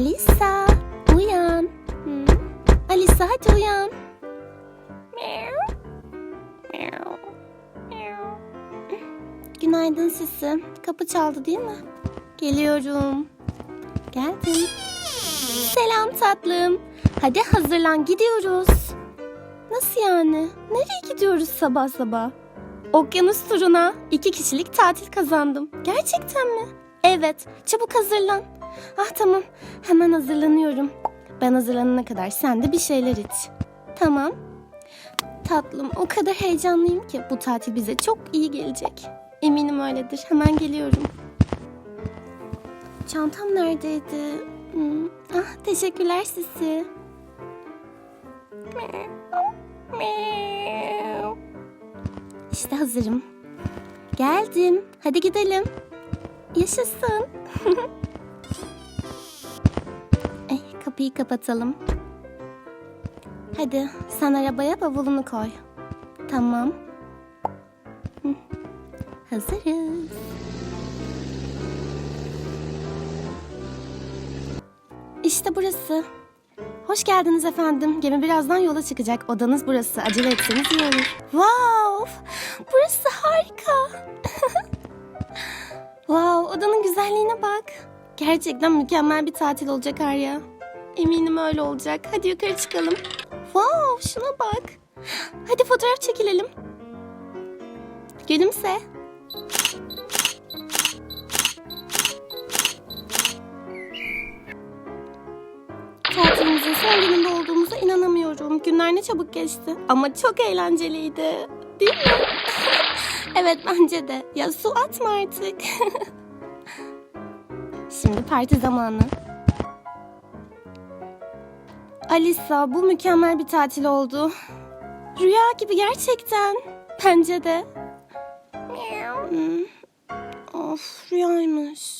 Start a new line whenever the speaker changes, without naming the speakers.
Alisa uyan. Hı? Alisa hadi uyan. Meow. Meow. Meow. Günaydın Sisi. Kapı çaldı değil mi? Geliyorum. Geldim. Selam tatlım. Hadi hazırlan gidiyoruz. Nasıl yani? Nereye gidiyoruz sabah sabah? Okyanus turuna iki kişilik tatil kazandım. Gerçekten mi? Evet. Çabuk hazırlan. Ah tamam. Hemen hazırlanıyorum. Ben hazırlanana kadar sen de bir şeyler iç. Tamam. Tatlım o kadar heyecanlıyım ki bu tatil bize çok iyi gelecek. Eminim öyledir. Hemen geliyorum. Çantam neredeydi? Hmm, Ah teşekkürler Sisi. İşte hazırım. Geldim. Hadi gidelim. Yaşasın. kapıyı kapatalım. Hadi sen arabaya bavulunu koy. Tamam. Hazırız. İşte burası. Hoş geldiniz efendim. Gemi birazdan yola çıkacak. Odanız burası. Acele etseniz iyi olur. Wow! Burası harika. wow, odanın güzelliğine bak. Gerçekten mükemmel bir tatil olacak Arya. Eminim öyle olacak. Hadi yukarı çıkalım. Wow, şuna bak. Hadi fotoğraf çekilelim. Gülümse. Tatilimizin son gününde olduğumuza inanamıyorum. Günler ne çabuk geçti. Ama çok eğlenceliydi. Değil mi? evet bence de. Ya su atma artık. Şimdi parti zamanı. Alisa bu mükemmel bir tatil oldu. Rüya gibi gerçekten. Bence de. Hmm. Of rüyaymış.